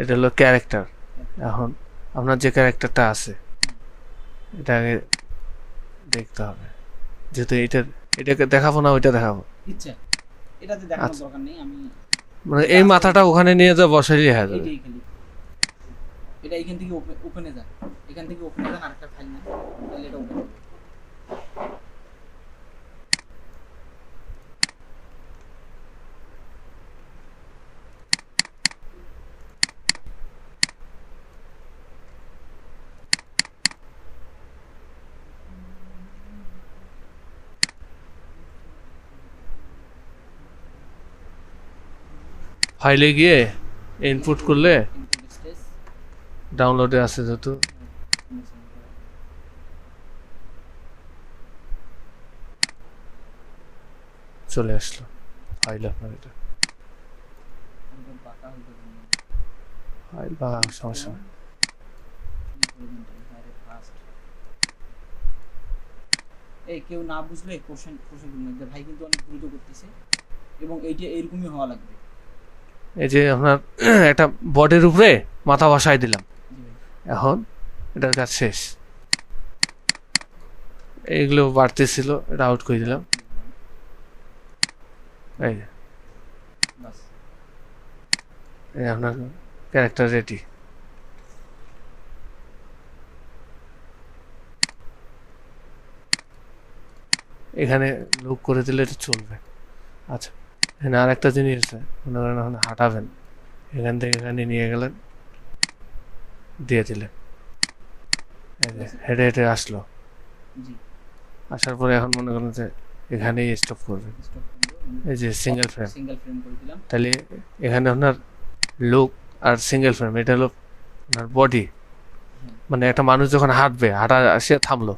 এটা হলো ক্যারেক্টার এখন আপনার যে ক্যারেক্টারটা আছে এটা আগে দেখতে হবে। যেহেতু এটা এটাকে দেখাবো না ওইটা দেখাবো। ইচ্ছা। এটাতে দেখানোর আচ্ছা। দরকার নেই আমি মানে এই মাথাটা ওখানে নিয়ে যা বসাইলে হয়ে যাবে। এটা এখান থেকে ওপেনে যান এখান থেকে ওপেনে যান আরেকটা ফাইল না তাহলে এটা ওপেন ফাইলে গিয়ে ইনপুট করলে ডাউনলোডে আছে যেহেতু। চলে আসলো ফাইল আপনার এটা। এই কেউ না বুঝলে কোশ্চেন কোশ্চেন ভাই কিন্তু অনেক দ্রুত করতেছে। এবং এইটা এরকমই হওয়া লাগবে। এই যে আপনার একটা বডির উপরে মাথা বসাই দিলাম। এখন এটার কাজ শেষ। এইগুলো বাড়তেছিল, এটা আউট করে দিলাম। এই আপনার ক্যারেক্টার রেডি এখানে লুক করে দিলে এটা চলবে। আচ্ছা। এখানে আর একটা জিনিস আছে মনে করেন এখন হাঁটাবেন এখান থেকে এখানে নিয়ে গেলেন দিয়ে দিলেন। হেঁটে হেঁটে আসলো। আসার পরে এখন মনে করেন যে এখানেই স্টপ করবেন এই যে সিঙ্গেল ফ্রেম তাহলে এখানে আপনার লুক আর সিঙ্গেল ফ্রেম এটা হলো আপনার বডি মানে একটা মানুষ যখন হাঁটবে হাঁটা সে থামলো।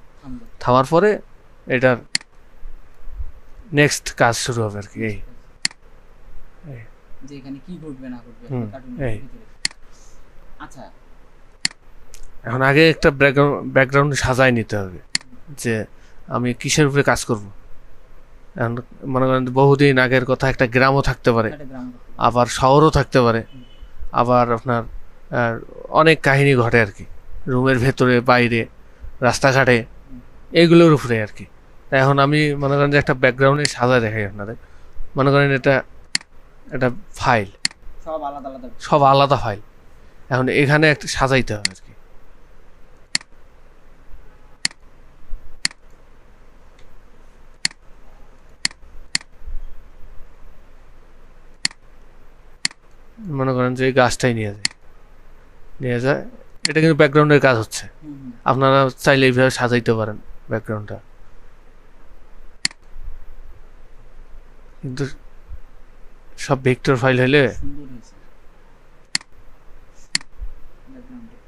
থামার পরে এটার নেক্সট কাজ শুরু হবে আর কি এই। যে এখানে কি ঘটবে না ঘটবে কার্টুনের ভিতরে। আচ্ছা। এখন আগে একটা ব্যাকগ্রাউন্ড সাজাই নিতে হবে যে আমি কিসের উপরে কাজ করব? এখন মনে করেন বহুদিন আগের কথা একটা গ্রামও থাকতে পারে। আবার শহরও থাকতে পারে আবার আপনার অনেক কাহিনী ঘটে আর কি। রুমের ভেতরে বাইরে রাস্তাঘাটে এইগুলোর উপরে আর কি। এখন আমি মনে করেন যে একটা ব্যাকগ্রাউন্ডে সাজা দেখাই আপনাদের। মনে করেন এটা একটা ফাইল সব আলাদা আলাদা। সব আলাদা ফাইল এখন এখানে একটা সাজাইতে হবে আর কি মনে করেন যে গাছটাই নিয়ে যায়। নিয়ে যায়। এটা কিন্তু ব্যাকগ্রাউন্ডের কাজ হচ্ছে। আপনারা চাইলে এইভাবে সাজাইতে পারেন ব্যাকগ্রাউন্ডটা। কিন্তু সব ভেক্টর ফাইল হলে সুন্দর হয়েছে ব্যাকগ্রাউন্ডে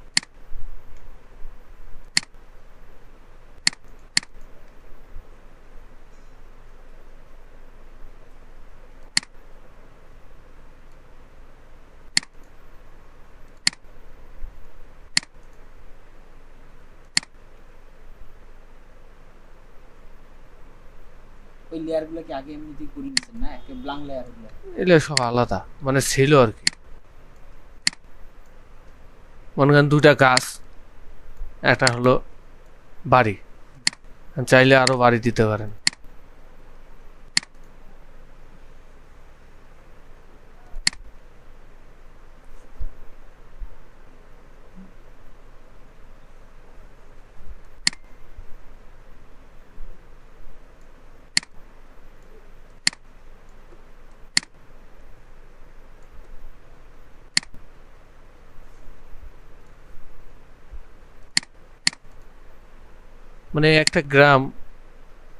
ওই লেয়ারগুলো কি আগে এমনিতেই করে নিছেন না? একে ব্লাং লেয়ারগুলো এগুলো সব আলাদা। মানে ছিল আর কি। মনে করেন দুটা গাছ, একটা হলো বাড়ি। চাইলে আরও বাড়ি দিতে পারেন। মানে একটা গ্রাম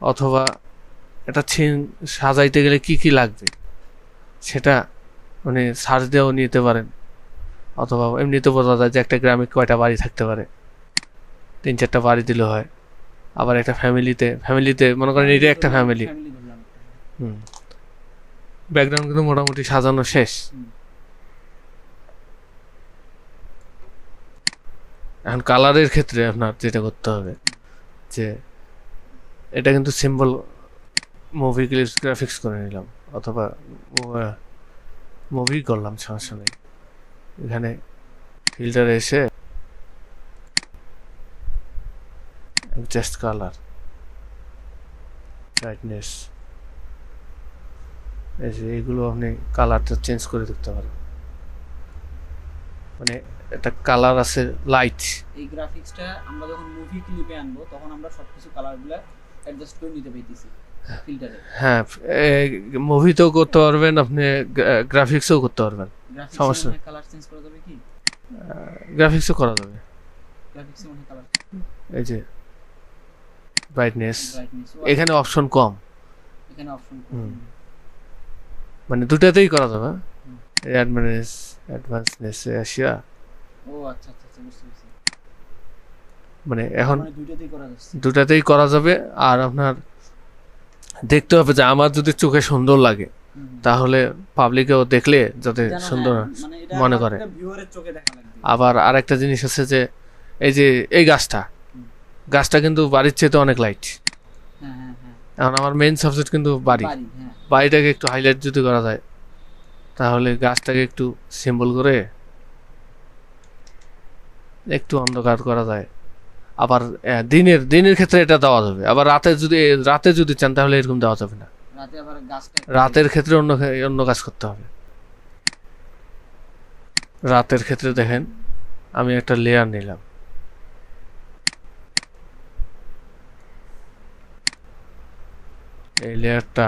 অথবা একটা ছিন সাজাইতে গেলে কি কি লাগবে? সেটা মানে সার্চ দিয়েও নিতে পারেন। অথবা এমনিতে বোঝা যায় যে একটা গ্রামে কয়টা বাড়ি থাকতে পারে। তিন চারটা বাড়ি দিলে হয়। আবার একটা ফ্যামিলিতে ফ্যামিলিতে মনে করেন এটা একটা ফ্যামিলি। হুম। ব্যাকগ্রাউন্ড কিন্তু মোটামুটি সাজানো শেষ। এখন কালারের ক্ষেত্রে আপনার যেটা করতে হবে। যে এটা কিন্তু সিম্বল মুভি ক্লিপস গ্রাফিক্স করে নিলাম। অথবা মুভি করলাম, সমস্যা নেই। এখানে ফিল্টার এসে জাস্ট কালার ব্রাইটনেস এই এগুলো আপনি কালারটা চেঞ্জ করে দেখতে পারেন। মানে একটা কালার আছে লাইট এই গ্রাফিক্সটা আমরা যখন মুভি ক্লিপে আনব তখন আমরা সবকিছু কালারগুলো অ্যাডজাস্ট করে নিতে পাইতেছি হ্যাঁ মুভিতেও করতে পারবেন আপনি গ্রাফিক্সও করতে পারবেন। সমস্যা কালার চেঞ্জ করা যাবে কি? গ্রাফিক্সও করা যাবে। গ্রাফিক্সে মনে কালার এই যে ব্রাইটনেস এখানে অপশন কম। এখানে অপশন হুম। মানে দুটাতেই করা যাবে। হুম। অ্যাডভান্স অ্যাডভান্সনেস আসিয়া ও আচ্ছা আচ্ছা আচ্ছা বুঝতে পেরেছি। মানে এখন মানে করা যাচ্ছে। দুটাতেই করা যাবে আর আপনার দেখতে হবে যে আমার যদি চোখে সুন্দর লাগে তাহলে পাবলিকেও দেখলে যাতে সুন্দর হ্যাঁ, মানে এটা মনে করে। আবার আরেকটা জিনিস আছে যে এই যে এই গাছটা গাছটা কিন্তু বাড়ির চেয়ে তো অনেক লাইট হ্যাঁ হ্যাঁ এখন আমার মেইন সাবজেক্ট কিন্তু বাড়ি। বাড়ি বাড়িটাকে একটু হাইলাইট যদি করা যায় তাহলে গাছটাকে একটু সিম্বল করে একটু অন্ধকার করা যায়। আবার দিনের দিনের ক্ষেত্রে এটা দেওয়া যাবে। আবার রাতে যদি রাতে যদি চান তাহলে এরকম দেওয়া যাবে না। রাতের ক্ষেত্রে অন্য অন্য কাজ করতে হবে। রাতের ক্ষেত্রে দেখেন আমি একটা লেয়ার নিলাম। এই লেয়ারটা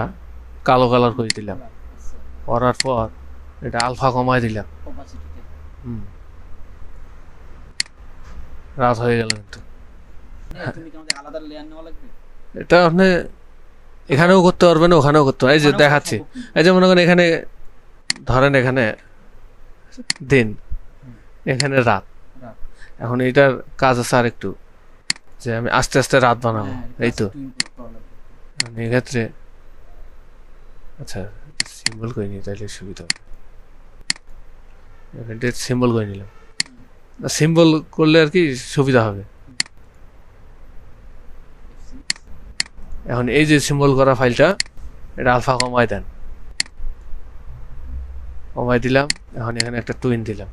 কালো কালার করে দিলাম। আচ্ছা, করার পর এটা আলফা কমায় দিলাম। হুম। রাত হয়ে গেল কিন্তু। লাগবে? এটা আপনি এখানেও করতে পারবেন ওখানেও করতে পারবেন। এই যে দেখাচ্ছি। এই যে মনে করেন এখানে ধরেন এখানে দিন এখানে রাত। এখন এইটার কাজ আছে আর একটু যে আমি আস্তে আস্তে রাত বানাবো হ্যাঁ, এই তো। মানে এক্ষেত্রে আচ্ছা সিম্বল করে নিই তাহলে সুবিধা হবে। এখানটা সিম্বল করে নিলাম। সিম্বল করলে আর কি সুবিধা হবে। এখন এই যে সিম্বল করা ফাইলটা এটা আলফা কমায় দেন। কমায় দিলাম এখন এখানে একটা টুইন দিলাম।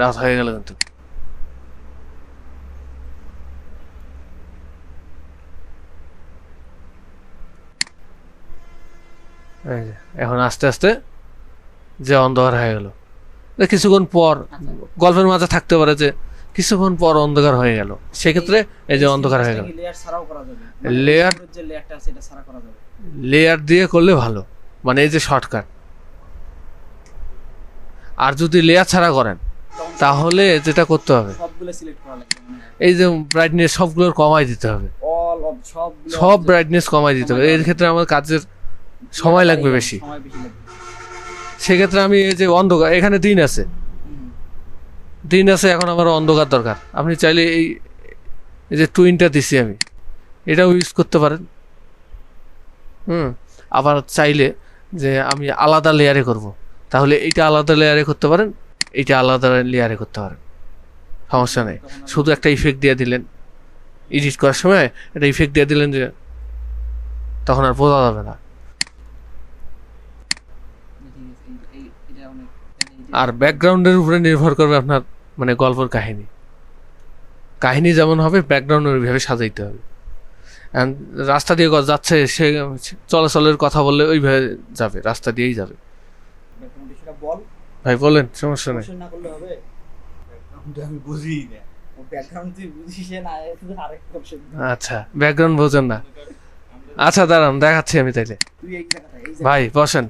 রাত হয়ে গেল কিন্তু। এখন আস্তে আস্তে যে অন্ধকার হয়ে গেল। কিছুক্ষণ পর। গল্পের মাঝে থাকতে পারে যে কিছুক্ষণ পর অন্ধকার হয়ে গেল। সেক্ষেত্রে এই যে অন্ধকার হয়ে গেল। লেয়ার লেয়ার দিয়ে করলে ভালো। মানে এই যে শর্টকাট আর যদি লেয়ার ছাড়া করেন তাহলে যেটা করতে হবে মানে এই যে ব্রাইটনেস সবগুলোর কমাই দিতে হবে। সব ব্রাইটনেস কমাই দিতে হবে। এর ক্ষেত্রে আমার কাজের সময় লাগবে বেশি। সেক্ষেত্রে আমি এই যে অন্ধকার এখানে দিন আছে। দিন আছে এখন আমার অন্ধকার দরকার। আপনি চাইলে এই এই যে টুইনটা দিছি আমি এটাও ইউজ করতে পারেন। হুম? আবার চাইলে যে আমি আলাদা লেয়ারে করব। তাহলে এইটা আলাদা লেয়ারে করতে পারেন এইটা আলাদা লেয়ারে করতে পারেন। সমস্যা নেই। শুধু একটা ইফেক্ট দিয়ে দিলেন। এডিট করার সময় একটা ইফেক্ট দিয়ে দিলেন যে তখন আর বোঝা যাবে না ঠিক আছে, এই- এই- এটা অনেক- এই- আর ব্যাকগ্রাউন্ডের উপরে নির্ভর করবে আপনার মানে গল্পের কাহিনী। কাহিনী যেমন হবে ব্যাকগ্রাউন্ড ওইভাবে সাজাইতে হবে। And রাস্তা দিয়ে যাচ্ছে সে চলাচলের কথা বললে ওইভাবে যাবে রাস্তা দিয়েই যাবে। বল। ভাই বলেন সমস্যা নেই। আচ্ছা ব্যাকগ্রাউন্ড বোঝেন না। আচ্ছা দাঁড়ান দেখাচ্ছি আমি তাইলে। তুই এই এই জায়গাটা ভাই বসেন।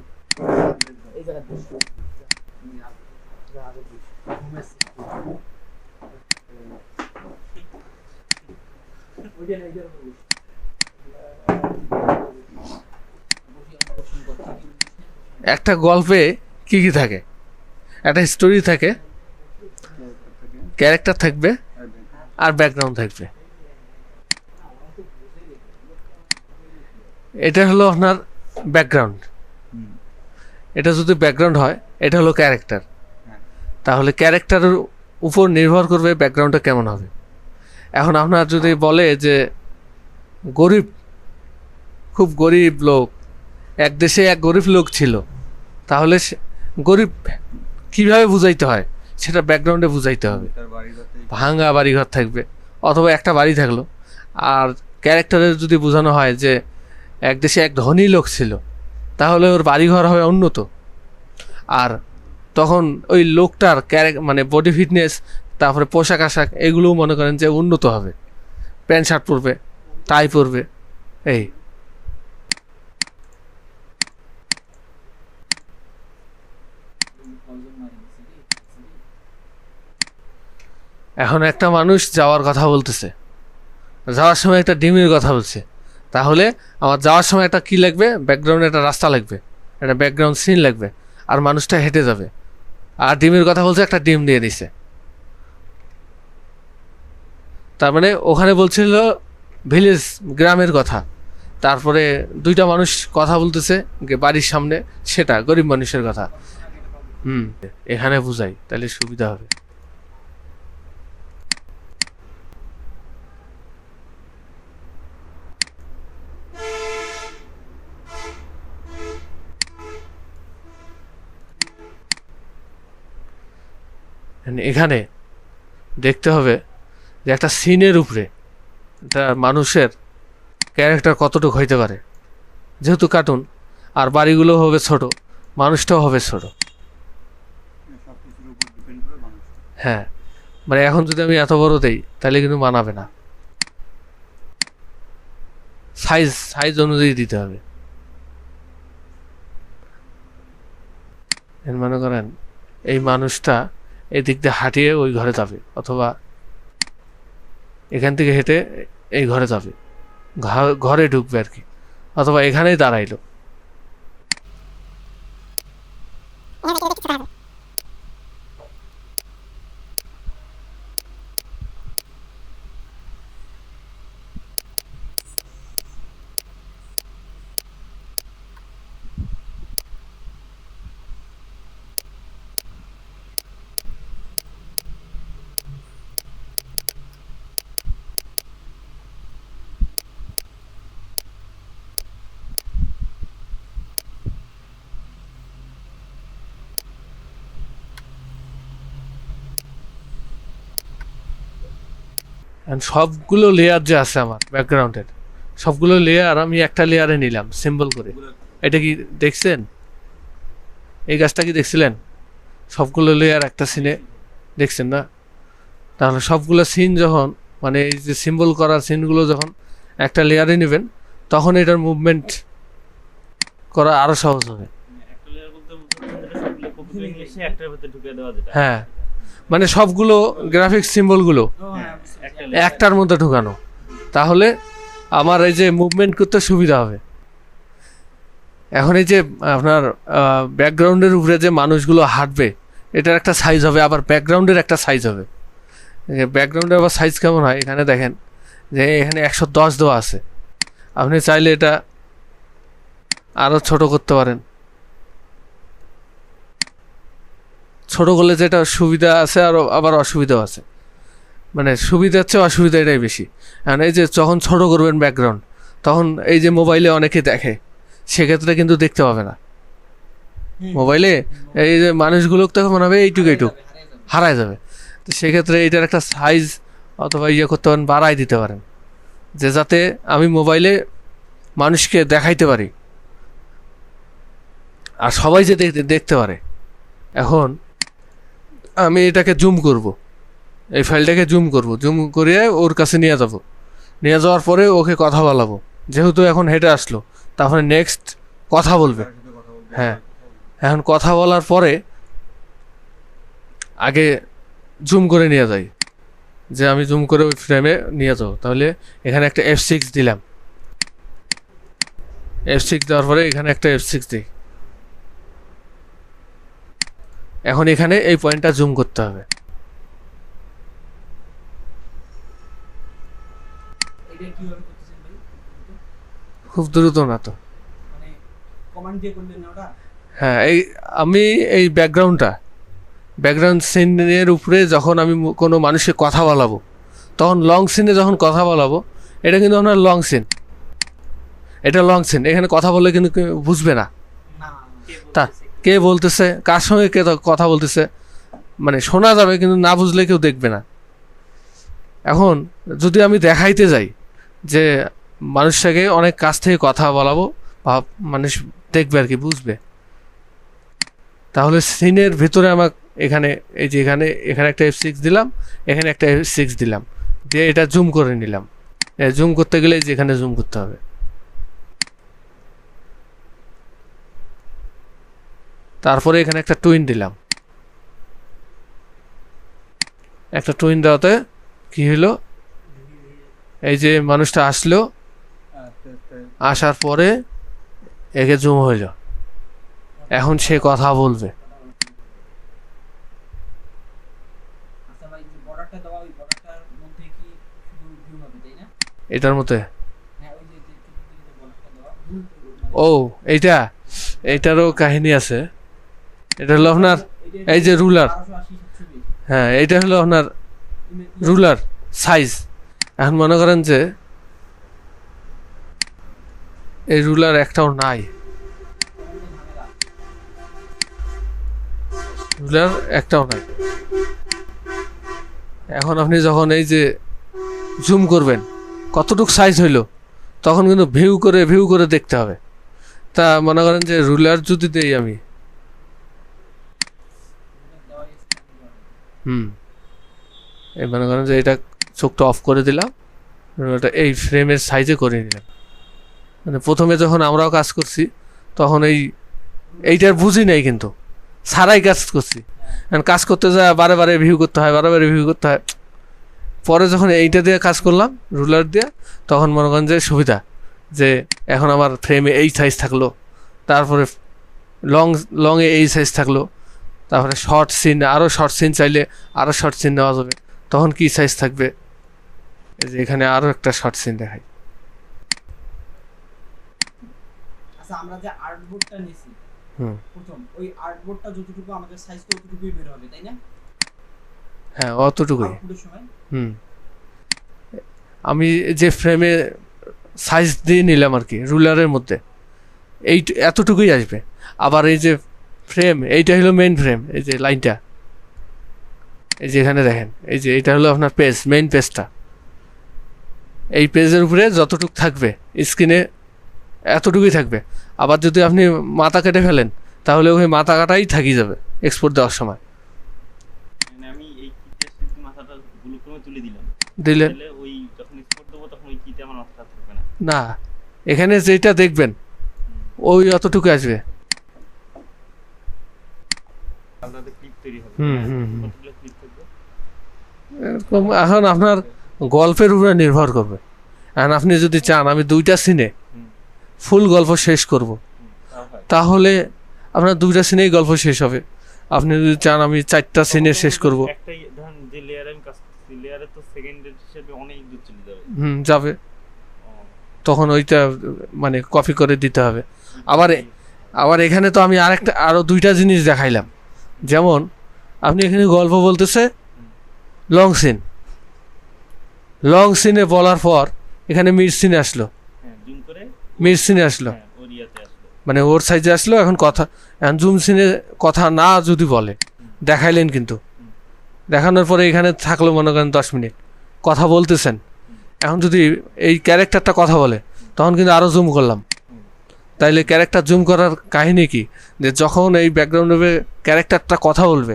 একটা গল্পে কি কি থাকে? একটা স্টোরি থাকে ক্যারেক্টার থাকবে, আর ব্যাকগ্রাউন্ড থাকবে। এটা হলো আপনার ব্যাকগ্রাউন্ড এটা যদি ব্যাকগ্রাউন্ড হয়, এটা হলো ক্যারেক্টার তাহলে ক্যারেক্টারের উপর নির্ভর করবে ব্যাকগ্রাউন্ডটা কেমন হবে। এখন আপনার যদি বলে যে গরিব খুব গরিব লোক এক দেশে এক গরিব লোক ছিল তাহলে সে- গরিব কীভাবে বুঝাইতে হয়? সেটা ব্যাকগ্রাউন্ডে বুঝাইতে হবে। ভাঙা বাড়িঘর থাকবে অথবা একটা বাড়ি থাকল। আর ক্যারেক্টারের যদি বোঝানো হয় যে এক দেশে এক ধনী লোক ছিল তাহলে ওর বাড়িঘর হবে উন্নত। আর তখন ওই লোকটার ক্যারেক মানে বডি ফিটনেস তারপরে পোশাক আশাক এগুলোও মনে করেন যে উন্নত হবে। প্যান্ট শার্ট পরবে, টাই পরবে, এই। এখন একটা মানুষ যাওয়ার কথা বলতেছে। যাওয়ার সময় একটা ডিমের কথা বলছে। তাহলে আমার যাওয়ার সময় একটা কি লাগবে? ব্যাকগ্রাউন্ডে একটা রাস্তা লাগবে, একটা ব্যাকগ্রাউন্ড সিন লাগবে, আর মানুষটা হেঁটে যাবে। আর ডিমের কথা বলছে একটা ডিম দিয়ে দিছে। তার মানে ওখানে বলছিল ভিলেজ গ্রামের কথা। তারপরে দুইটা মানুষ কথা বলতেছে বাড়ির সামনে, সেটা গরিব মানুষের কথা। হুম, এখানে বুঝাই, তাহলে সুবিধা হবে। এখানে দেখতে হবে যে একটা সিনের উপরে একটা মানুষের ক্যারেক্টার কতটুকু হইতে পারে। যেহেতু কার্টুন আর বাড়িগুলো হবে ছোট, মানুষটাও হবে ছোট। হ্যাঁ মানে এখন যদি আমি এত বড় দেই, তাহলে কিন্তু মানাবে না। সাইজ সাইজ অনুযায়ী দিতে হবে। মনে করেন, এই মানুষটা এই দিক দিয়ে হাঁটিয়ে ওই ঘরে যাবে, অথবা এখান থেকে হেঁটে এই ঘরে যাবে। ঘরে ঢুকবে আর কি। অথবা এখানেই দাঁড়াইলো। সবগুলো লেয়ার যে আছে আমার ব্যাকগ্রাউন্ডের সবগুলো লেয়ার আমি একটা লেয়ারে নিলাম সিম্বল করে। এটা কি দেখছেন? এই গাছটা কি দেখছিলেন? সবগুলো লেয়ার একটা সিনে দেখছেন না? তাহলে সবগুলো সিন যখন মানে এই যে সিম্বল করা সিনগুলো যখন একটা লেয়ারে নেবেন, তখন এটার মুভমেন্ট করা আরও সহজ হবে। হ্যাঁ মানে সবগুলো গ্রাফিক্স সিম্বলগুলো একটার মধ্যে ঢুকানো। তাহলে আমার এই যে মুভমেন্ট করতে সুবিধা হবে। এখন এই যে আপনার ব্যাকগ্রাউন্ডের উপরে যে মানুষগুলো হাঁটবে, এটার একটা সাইজ হবে, আবার ব্যাকগ্রাউন্ডের একটা সাইজ হবে। ব্যাকগ্রাউন্ডের আবার সাইজ কেমন হয়? এখানে দেখেন, যে এখানে একশো দশ দেওয়া আছে। আপনি চাইলে এটা আরও ছোট করতে পারেন। ছোট করলে যেটা সুবিধা আছে আরও আবার অসুবিধাও আছে। মানে সুবিধার চেয়ে অসুবিধা এটাই বেশি। কারণ এই যে যখন ছোট করবেন ব্যাকগ্রাউন্ড তখন এই যে মোবাইলে অনেকে দেখে সেক্ষেত্রে কিন্তু দেখতে পাবে না। মোবাইলে এই যে মানুষগুলোকে তখন মনে হবে এইটুক এইটুক হারায় যাবে। তো সেক্ষেত্রে এটার একটা সাইজ অথবা ইয়ে করতে পারেন বাড়াই দিতে পারেন। যে যাতে আমি মোবাইলে মানুষকে দেখাইতে পারি। আর সবাই যে দেখতে দেখতে পারে। এখন আমি এটাকে জুম করব। এই ফাইলটাকে জুম করব। জুম করে ওর কাছে নিয়ে যাব। নিয়ে যাওয়ার পরে ওকে কথা বলাবো। যেহেতু এখন হেঁটে আসলো তারপরে নেক্সট কথা বলবে। হ্যাঁ। এখন কথা বলার পরে আগে জুম করে নিয়ে যাই। যে আমি জুম করে ওই ফ্রেমে নিয়ে যাব। তাহলে এখানে একটা এফ সিক্স দিলাম। এফ সিক্স দেওয়ার পরে এখানে একটা এফ সিক্স দিই। এখন এখানে এই পয়েন্টটা জুম করতে হবে। খুব দ্রুত না তো। মানে হ্যাঁ এই আমি এই ব্যাকগ্রাউন্ডটা ব্যাকগ্রাউন্ড সিনের উপরে যখন আমি কোনো মানুষের কথা বলাবো তখন লং সিনে যখন কথা বলাবো এটা কিন্তু আপনার লং সিন এটা লং সিন এখানে কথা বললে কিন্তু বুঝবে না। না তা কে বলতেছে, কার সঙ্গে কে কথা বলতেছে মানে শোনা যাবে কিন্তু না বুঝলে কেউ দেখবে না। এখন যদি আমি দেখাইতে যাই যে মানুষটাকে অনেক কাছ থেকে কথা বলাবো, বা মানুষ দেখবে আর কি, বুঝবে, তাহলে সিনের ভিতরে আমার এখানে, এই যে এখানে এখানে একটা এফ সিক্স দিলাম, এখানে একটা এফ সিক্স দিলাম, দিয়ে এটা জুম করে নিলাম। জুম করতে গেলে এই যে এখানে জুম করতে হবে। তারপরে এখানে একটা টুইন দিলাম। একটা টুইন দেওয়াতে কি হলো? এই যে মানুষটা আসলো, আসার পরে একে জুম হইল। এখন সে কথা বলবে। এটার view ও, এইটা, এইটারও কাহিনী আছে। এটা হলো আপনার এই যে রুলার। হ্যাঁ এটা হলো আপনার রুলার সাইজ। এখন মনে করেন যে এই রুলার একটাও নাই। রুলার একটাও নাই। এখন আপনি যখন এই যে জুম করবেন, কতটুকু সাইজ হইল, তখন কিন্তু ভিউ করে ভিউ করে দেখতে হবে। তা মনে করেন যে রুলার যদি দেই আমি দেওয়া আছে। হুম। এই মনে করেন যে এটা চোখটা অফ করে দিলাম, ওটা এই ফ্রেমের সাইজে করে নিলাম। মানে প্রথমে যখন আমরাও কাজ করছি, তখন এই, এইটার বুঝি নাই কিন্তু। সারাই কাজ করছি। এখন কাজ করতে যায়, বারে বারে রিভিউ করতে হয়, বারে বারে রিভিউ করতে হয়। পরে যখন এইটা দিয়ে কাজ করলাম রুলার দিয়ে, তখন মনে করেন যে সুবিধা, যে এখন আমার ফ্রেমে এই সাইজ থাকল। তারপরে লং লংয়ে এই সাইজ থাকল। তারপরে শর্ট সিন আরও শর্ট সিন চাইলে আরও শর্ট সিন নেওয়া যাবে। তখন কি সাইজ থাকবে? এই যে এখানে আরও একটা শর্ট সিন দেখাই। আচ্ছা আমরা যে আর্টবোর্ডটা নিয়েছি হুম। প্রথম ওই আর্টবোর্ডটা যতটুকু আমাদের সাইজ ততটুকুই বের হবে তাই না? হ্যাঁ অতটুকুই। হুম। আমি যে ফ্রেমে সাইজ দিয়ে নিলাম আর কি রুলারের মধ্যে এই এতটুকুই আসবে। আবার এই যে ফ্রেম এইটা হলো মেইন ফ্রেম এই যে লাইনটা এই যে এখানে দেখেন এই যে এটা হলো আপনার পেজ মেইন পেজটা এই পেজের উপরে যতটুকু থাকবে স্ক্রিনে এতটুকুই থাকবে। আবার যদি আপনি মাথা কেটে ফেলেন তাহলে ওই মাথা কাটাই থাকি যাবে এক্সপোর্ট দেওয়ার সময়। মানে আমি এই কিটে যদি মাথাটা গুলুক্রমে তুলে দিলাম। দিলে? ওই যখন স্পোর্ট দেবো তখন ওই কিটে আমার মাথা থাকবে না। না এখানে যেটা দেখবেন ওই অতটুকু আসবে আলাদা ক্লিপ তৈরি হবে। এরকম এখন আপনার গল্পের উপরে নির্ভর করবে। এখন আপনি যদি চান আমি দুইটা সিনে ফুল গল্প শেষ করব। তাহলে আপনার দুইটা সিনেই গল্প শেষ হবে। আপনি যদি চান আমি চারটা সিনে শেষ করব। হুম যাবে। তখন ওইটা মানে কপি করে দিতে হবে। আবার আবার এখানে তো আমি আরেকটা আরও দুইটা জিনিস দেখাইলাম। যেমন আপনি এখানে গল্প বলতেছে লং সিন লং সিনে বলার পর এখানে মিড সিনে আসলো। হ্যাঁ মিড সিনে আসলো। হ্যাঁ ওর ইয়াতে আসলো। মানে ওর সাইজে আসলো এখন কথা এখন জুম সিনে কথা না যদি বলে দেখাইলেন কিন্তু। দেখানোর পরে এখানে থাকল মনে করেন দশ মিনিট। কথা বলতেছেন। এখন যদি এই ক্যারেক্টারটা কথা বলে তখন কিন্তু আরও জুম করলাম। তাইলে ক্যারেক্টার জুম করার কাহিনী কি? যে যখন এই ব্যাকগ্রাউন্ডে ক্যারেক্টারটা কথা বলবে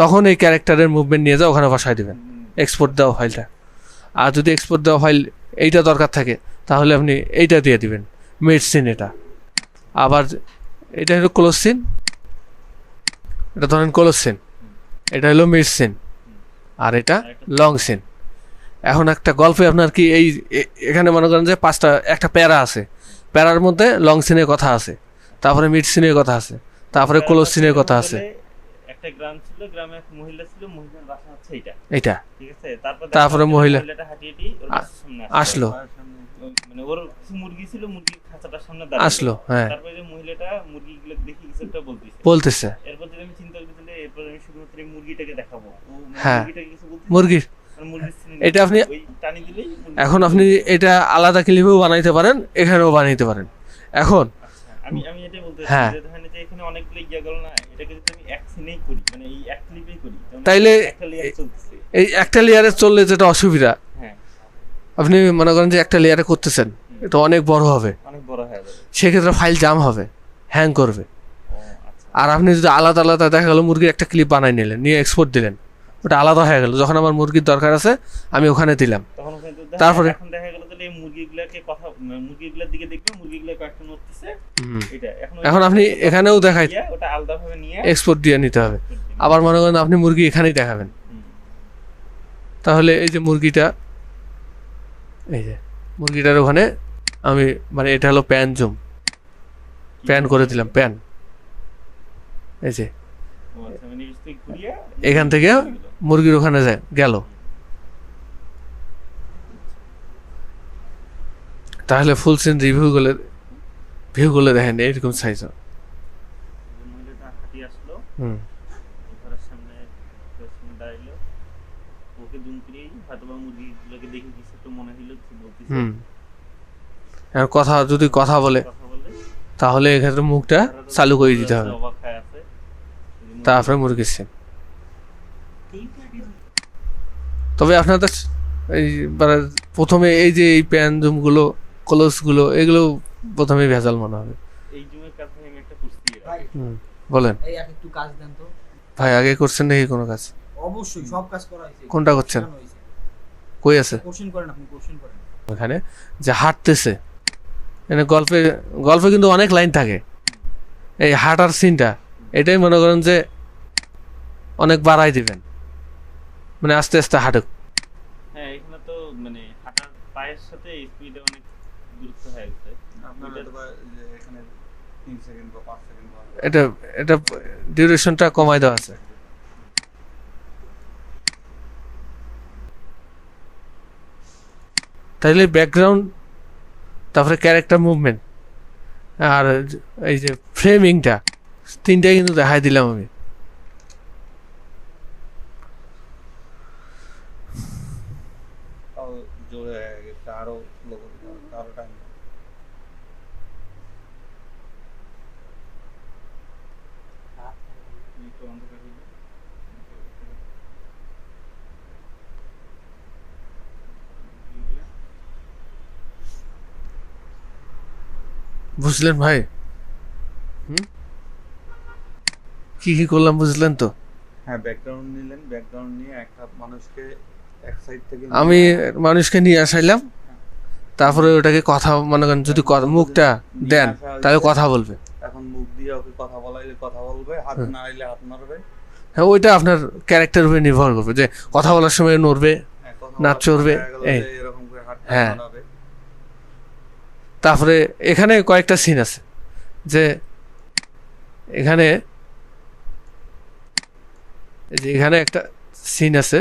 তখন এই ক্যারেক্টারের মুভমেন্ট নিয়ে যাও, ওখানে বসাই দেবেন। এক্সপোর্ট দেওয়া ফাইলটা আর যদি এক্সপোর্ট দেওয়া ফাইল এইটা দরকার থাকে, তাহলে আপনি এইটা দিয়ে দিবেন মিড সিন এটা। আবার এটা হলো ক্লোজ সিন এটা ধরেন ক্লোজ সিন এটা হলো মিড সিন আর এটা লং সিন এখন একটা গল্পে আপনার কি এই এখানে মনে করেন যে পাঁচটা, একটা প্যারা আছে। প্যারার মধ্যে লং সিনের কথা আছে। তারপরে মিড সিনের কথা আছে। তারপরে ক্লোজ সিনের কথা আছে। একটা গ্রাম ছিল গ্রামে এক মহিলা ছিল মহিলার বাসা হচ্ছে এটা এইটা? ঠিক আছে? তারপর তারপরে মহিলা- মহিলাটা হাঁটিয়ে দিয়ে ওর বাসার সামনে আসলো। মানে ওর কিছু মুরগি ছিল মুরগির খাঁচাটার সামনে দাঁড়াল। আসলো হ্যাঁ। তারপরে যে মহিলাটা মুরগিগুলো দেখে কিছু একটা বলতেছে। বলতেছে। এরপর যদি আমি চিন্তা করি তাহলে এরপর আমি শুধুমাত্র এই মুরগিটাকে দেখাবো। মানে হ্যাঁ। মুরগিটাকে কিছু বলতেছে? মুরগির এটা আপনি- এখন আপনি এটা আলাদা ক্লিপেও বানাইতে পারেন এখানেও বানাইতে পারেন। এখন আচ্ছা, আমি আমি এটাই বলতে হ্যাঁ। যে যে যে এখানে অনেকগুলো ইয়া গেল না এটাকে যদি আমি এক সিনেই করি মানে এই এক ক্লিপেই করি তাইলে এই একটা লেয়ারে চললে যেটা অসুবিধা হ্যাঁ। আপনি মনে করেন যে একটা লেয়ারে করতেছেন এটা অনেক বড় হবে। অনেক বড় হয়ে যাবে। সেক্ষেত্রে ফাইল জাম হবে হ্যাং করবে। আচ্ছা। আর আপনি যদি আলাদা আলাদা দেখা গেল মুরগির একটা ক্লিপ বানাই নিলেন নিয়ে এক্সপোর্ট দিলেন ওটা আলাদা হয়ে গেল। যখন আমার মুরগির দরকার আছে আমি ওখানে দিলাম। তারপরে- দেখা গেল তাহলে মুরগিগুলোকে কথা মুরগিগুলোর দিকে দেখবে মুরগিগুলো কয়েকটা এটা এখন আপনি এখানেও দেখাই ওটা আলাদা ভাবে নিয়ে এক্সপোর্ট দিয়ে নিতে হবে। আবার মনে করেন আপনি মুরগি এখানেই দেখাবেন। তাহলে এই যে মুরগিটা এই যে মুরগিটার ওখানে আমি মানে এটা হলো প্যান জুম। প্যান করে দিলাম প্যান। এই যে আচ্ছা, মানে এখান থেকে মুরগির ওখানে যায় গেল। তাহলে ফুল সিন রিভিউগুলো ভিউগুলো দেখেন, এইরকম সাইজ হুম। কথা, যদি কথা বলে, তাহলে এক্ষেত্রে মুখটা চালু করে দিতে হবে। তারপরে মুরগির সিন তবে আপনাদের এই মানে প্রথমে এই যে এই প্যান জুমগুলো ক্লোজগুলো এগুলো প্রথমে ভেজাল মনে হবে। এই জুমের কাছে আমি একটা করছি এর ভাই আগে। হুম বলেন। এই এক একটু কাজ দেন তো। ভাই আগে করছেন নাকি কোনো কাজ? অবশ্যই সব কাজ করা হয়েছে। কোনটা করছেন? কই আছে? কোশ্চেন করেন আপনি কোশ্চেন করেন। ওখানে যে হাঁটতেছে। মানে গল্পে গল্পে কিন্তু অনেক লাইন থাকে। এই হাঁটার সিনটা এটাই মনে করেন যে অনেক বাড়াই দিবেন। মানে আস্তে আস্তে হাঁটুক। হ্যাঁ এখানে তো মানে হাঁটার পায়ের সাথে স্পিডে অনেক দূরত্ব হয়ে। এটা- হয়তো বা যে এখানে তিন সেকেন্ড বা পাঁচ সেকেন্ড বা এটা এটা ডিউরেশনটা কমাই দেওয়া আছে। তাইলে ব্যাকগ্রাউন্ড তারপরে ক্যারেক্টার মুভমেন্ট আর এই যে ফ্রেমিংটা তিনটাই কিন্তু দেখাই দিলাম আমি। আরও স্লো করে দিতে হবে, আরও টাইম একটু অন্ধকার হইল। বুঝলেন ভাই? কি কি করলাম বুঝলেন তো? হ্যাঁ ব্যাকগ্রাউন্ড নিলেন ব্যাকগ্রাউন্ড নিয়ে একটা মানুষকে এক সাইড থেকে আমি মানুষকে নিয়ে আসাইলাম তারপরে ওটাকে কথা মনে করেন যদি মুখটা দেন তাহলে কথা বলবে। এখন মুখ দিয়ে ওকে কথা বলাইলে কথা বলবে হাত নাড়াইলে হাত নাড়বে। হ্যাঁ ওইটা আপনার ক্যারেক্টার উপরে নির্ভর করবে যে কথা বলার সময় নড়বে হ্যাঁ, নাচ চড়বে, এই। হ্যাঁ। তারপরে এখানে কয়েকটা সিন আছে যে এখানে যে এখানে একটা সিন আছে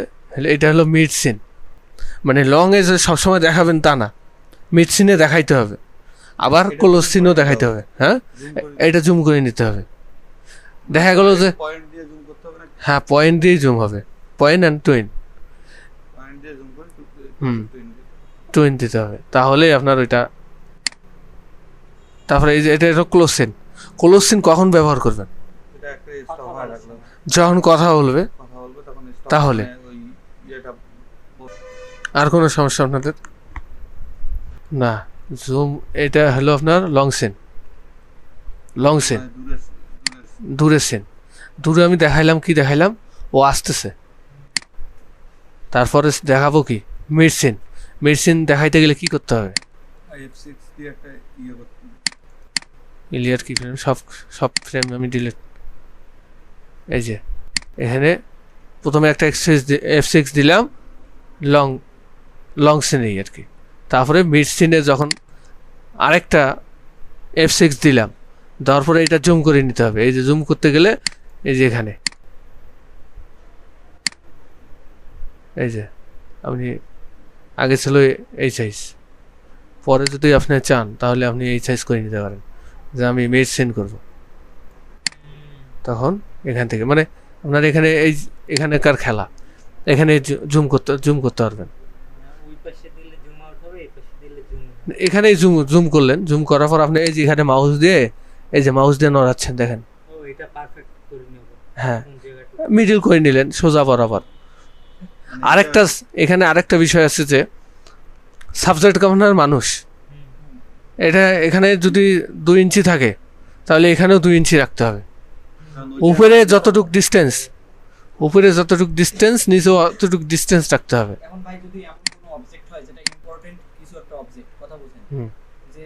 এটা হলো মিড সিন মানে লং এ যে সবসময় দেখাবেন তা না মিড সিনে দেখাইতে হবে। আবার ক্লোজ zoom দেখাইতে হবে হ্যাঁ? এটা জুম করে নিতে হবে। দেখা গেল যে পয়েন্ট দিয়ে জুম করতে হবে না হ্যাঁ পয়েন্ট দিয়েই জুম হবে। পয়েন্ট অ্যান্ড টুইন পয়েন্ট দিয়ে জুম করে হুম। টুইন দিতে হবে। তাহলেই আপনার ওইটা তারপরে এই যে এটা এটা ক্লোজ সিন ক্লোজ সিন কখন ব্যবহার করবেন? যখন কথা বলবে তাহলে? মানে আর কোনো সমস্যা আপনাদের? না। জুম এটা হলো আপনার লং সেন লং সিন দূরে দূরে দূরের সিন দূরে আমি দেখাইলাম কি দেখাইলাম? ও আসতেছে। তারপরে দেখাবো কি? মিড সিন মিড সিন দেখাইতে গেলে কি করতে হবে? একটা ইয়ে ইলিয়ার কি ফ্রেম সব সব ফ্রেম আমি ডিলিট এই যে এখানে প্রথমে একটা এক্সেস এফ সিক্স দিলাম লং লং সিনেই আর কি। তারপরে মিড সিনে যখন আরেকটা এফ সিক্স দিলাম, দেওয়ার পরে এটা জুম করে নিতে হবে। এই যে জুম করতে গেলে এই যে এখানে। এই যে, আপনি আগে ছিল এই সাইজ পরে যদি আপনি চান, তাহলে আপনি এই সাইজ করে নিতে পারেন। যে আমি মেড সেন্ড করব। তখন এখান থেকে মানে আপনার এখানে এই, এখানেকার খেলা। এখানে জুম করতে জুম করতে পারবেন ওই পাশে দিলে জুম আউট হবে এই পাশে দিলে জুম এখানে জুম জুম করলেন জুম করার পর আপনি এই যে এখানে মাউস দিয়ে এই যে মাউস দিয়ে নড়াচ্ছেন দেখেন। হ্যাঁ। মিডিল করে নিলেন সোজা বরাবর। আরেকটা এখানে আরেকটা বিষয় আছে যে সাবজেক্ট গভর্নর মানুষ। এটা এখানে যদি দুই ইঞ্চি থাকে তাহলে এখানেও দুই ইঞ্চি রাখতে হবে। উপরে যতটুক ডিস্টেন্স উপরে যতটুক ডিস্টেন্স নিচে অতটুক ডিস্টেন্স রাখতে হবে এখন ভাই যদি এমন কোনো অবজেক্ট হয় যেটা ইম্পর্টেন্ট কিছু একটা অবজেক্ট কথা বলছেন হুম। যে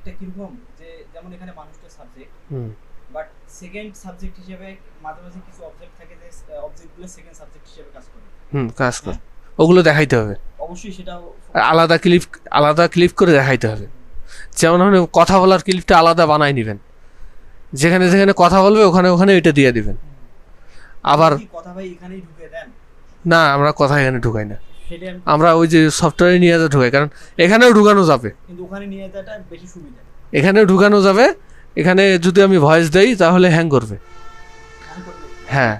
অবজেক্টটা কীরকম? যে যেমন এখানে মানুষটা সাবজেক্ট হুম। বাট সেকেন্ড সাবজেক্ট হিসেবে মাঝে মাঝে কিছু অবজেক্ট থাকে যে অবজেক্টগুলো সেকেন্ড সাবজেক্ট হিসেবে কাজ করে। হুম কাজ কর। ওগুলো দেখাইতে হবে। অবশ্যই সেটাও আলাদা ক্লিপ আলাদা ক্লিপ করে দেখাইতে হবে। যেমন আপনি কথা বলার ক্লিপটা আলাদা বানাই নেবেন। যেখানে যেখানে কথা বলবে ওখানে ওখানে এটা দিয়ে দিবেন। আবার কথা ভাই এখানেই ঢুকে দেন? না আমরা কথা এখানে ঢুকাই না। আমরা ওই যে সফটওয়্যারে নিয়ে যা ঢুকাই কারণ এখানেও ঢুকানো যাবে। কিন্তু ওখানে নিয়ে যাওয়াটা বেশি সুবিধা। এখানেও ঢুকানো যাবে। এখানে যদি আমি ভয়েস দেই তাহলে হ্যাং করবে। হ্যাঁ।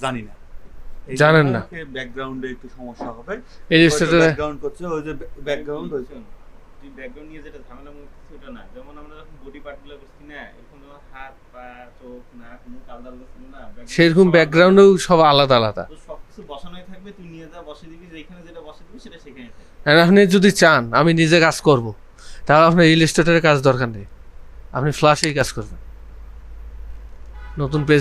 জানি না। জানেন না। ব্যাকগ্রাউন্ডে একটু সমস্যা হবে। ইলিস্ট্রেটরে ব্যাকগ্রাউন্ড করছে ওই যে ব্যাকগ্রাউন্ড হয়েছে। ব্যাকগ্রাউন্ড নিয়ে যেটা ঝামেলা মনে ওটা না। যেমন আমরা যখন বডি পার্টগুলো করছি না এখন যেমন হাত পা চোখ নাক মুখ আলাদা আলাদা ছিল না। সেরকম। ব্যাকগ্রাউন্ডেও সব আলাদা আলাদা। সবকিছু বসানোই থাকবে, তুই নিয়ে যা বসে দিবি, যেখানে যেটা বসে দিবি, সেটা সেখানে থাকবে আপনি যদি চান, আমি নিজে কাজ করব। তাহলে আপনার ইলিস্টেটের কাজ দরকার নেই। আপনি ফ্লাশেই কাজ করবেন। নতুন পেজ